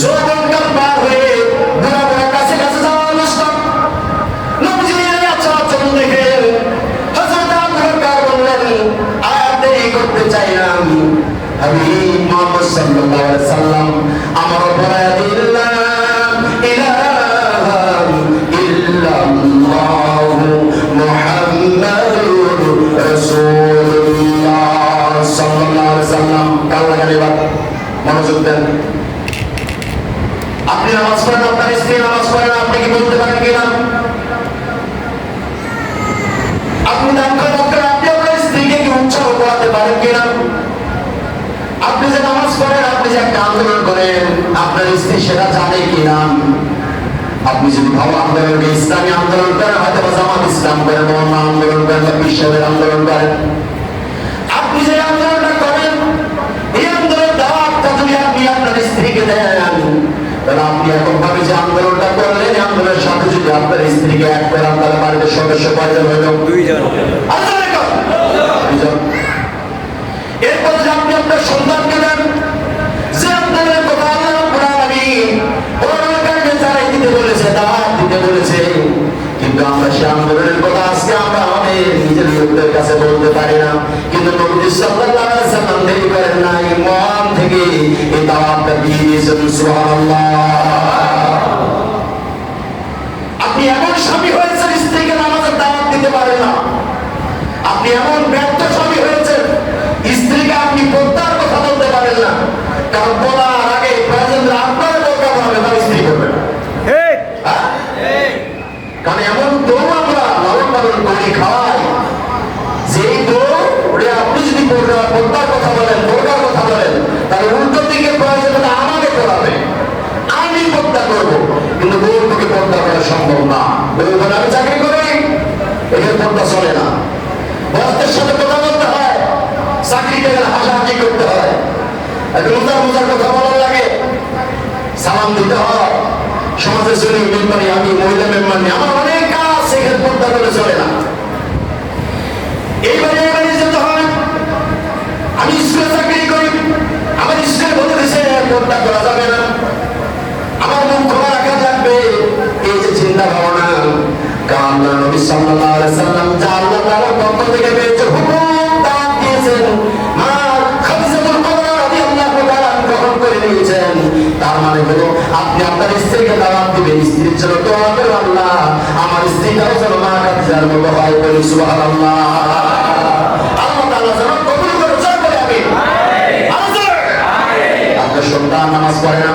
যৌবনকাল পার হয়ে বুড়া বুড়া কাছে কাছে যাওয়া অনুষ্ঠান নবীজির আচরণ দেখে হযরত আবু বকর বললেন, আর দেরি করতে চাই না হাবিব মুহাম্মদ সাল্লাল্লাহু আলাইহি সাল্লাম আমার পরায়া দিল্লাহ ইলাহা ইল্লাল্লাহ মুহাম্মাদুর রাসূলুল্লাহ সাল্লাল্লাহু আলাইহি সাল্লাম কাল লাগান এবার মনোযোগ দেন আপনি নামাজ পড়েন, আপনার স্ত্রী নামাজ পড়েন আপনি কি বলতে পারেন কিনা আপনি দান করেন আপনি আপনার স্ত্রীকে কি উৎসাহ করাতে পারেন কিনা আপনি যে নামাজ পড়েন, আপনি যে একটা আন্দোলন করেন, আপনার স্ত্রী সেটা জানে কিনা আপনি যদি ভালো আন্দোলন ইসলামী আন্দোলন করেন হয়তো বা জামাত ইসলাম করেন মোহাম্মদ আন্দোলন করেন বা বিশ্বের আন্দোলন করেন। আপনি যে আন্দোলনটা করেন, এই আন্দোলন দাওয়াতটা যদি আপনি আপনার স্ত্রীকে দেন তাহলে আপনি এখন ভাবে যে আন্দোলনটা করলেন আন্দোলনের সাথে যদি আপনার স্ত্রীকে এক করেন তাহলে বাড়িতে সদস্য কয়জন হইল? দুইজন। দুইজন। এরপর যে আপনি আপনার সন্তানকে দেন যে আপনাদের কথা আল্লাহ রাব্বুল আলামিন কোরআনুল কারিমে জানাই দিতে বলেছে দাওয়াত দিতে বলেছে কিন্তু আমরা সে আন্দোলনের কথা আজকে আমরা আমাদের নিজের লোকদের কাছে বলতে পারি না। কিন্তু নবী সাল্লাল্লাহু আলাইহি সাল্লাম দেরি করেন দিয়েছেন আপনি এমন স্বামী হয়েছেন, স্ত্রীকে নামাজের দাওয়াত দিতে পারেন না। আপনি এমন ব্যর্থ স্বামী হয়েছেন, স্ত্রীকে আপনি পদ্মার কথা বলতে পারেন না। কারণ বলার আগে প্রয়োজন আপনার দরকার হবে তার স্ত্রী করবে না ঠিক হ্যাঁ? কারণ এমন দৌ আমরা লালন পালন করি খাওয়াই যেই দৌ ওটা আপনি যদি পদ্মার পদ্মার কথা বলেন বোরকার কথা বলেন তাহলে উল্টো দিকে প্রয়োজন হলে আমাকে করাবে আমি পদ্মা করব কিন্তু বউর দিকে পদ্মা করা সম্ভব না বউ বলে আমি চাকরি করি পদ্মা চলে না। বসদের সাথে কথা বলতে হয় চাকরিতে গেলে হাসাহাসি করতে হয়। একটু মোজার কথা বলার লাগে, সালাম দিতে হয়। সমাজের জন্য মেম্বারি আমি, মহিলা মেম্বার নিয়ে আমার অনেক কাজ সেখানে পদ্মা করে চলে না। এইবারে এবারে যেতে হয়, আমি স্কুলে চাকরি করি, আমার স্কুলে বলে দিছে পদ্মা করা যাবে না। আমার মুখ খোলা রাখা লাগবে, এই যে চিন্তা ভাবনা আল্লাহ নবী সাল্লাল্লাহু আলাইহি সাল্লাম যা আল্লাহ তাআলার পক্ষ থেকে পেয়েছে হুকুম দান দিয়েছেন। মা খাদিজাতুল কুবরা রাদিয়াল্লাহু তাআলা গ্রহণ করে নিয়েছেন। তার মানে হলো আপনি আপনার স্ত্রীকে দাওয়াত দিবেন। স্ত্রীর জন্য দোয়া করুন আল্লাহ। আমার স্ত্রীটাও যেন মা খাদিজার মতো হয় বলি সুবহানাল্লাহ। আল্লাহ তাআলা যেন কবুল করে জয় করে আমিন। আমিন। আপনার সন্তান নামাজ পড়ে না।